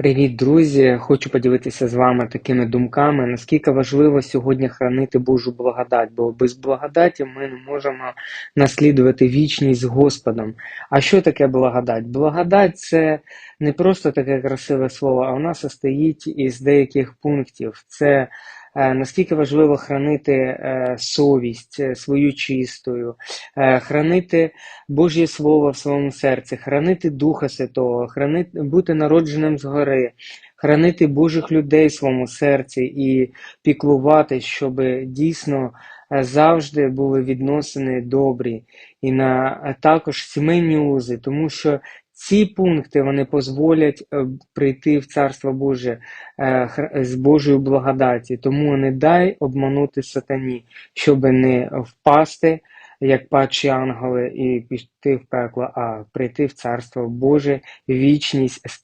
Привіт, друзі! Хочу поділитися з вами такими думками, наскільки важливо сьогодні хранити Божу благодать, бо без благодаті ми не можемо наслідувати вічність з Господом. А що таке благодать? Благодать це не просто таке красиве слово, а вона состоїть із деяких пунктів. Це Наскільки важливо хранити е, совість е, свою чистою, е, хранити Божє Слово в своєму серці, хранити Духа Святого, хранити, бути народженим згори, хранити Божих людей в своєму серці і піклувати, щоб дійсно е, завжди були відносини добрі, і на е, також сімейні узи, тому що ці пункти вони дозволять е, прийти в Царство Боже е, з Божою благодаті. Тому не дай обманути сатані, щоб не впасти як падші ангели, і піти в пекло, а прийти в Царство Боже, вічність з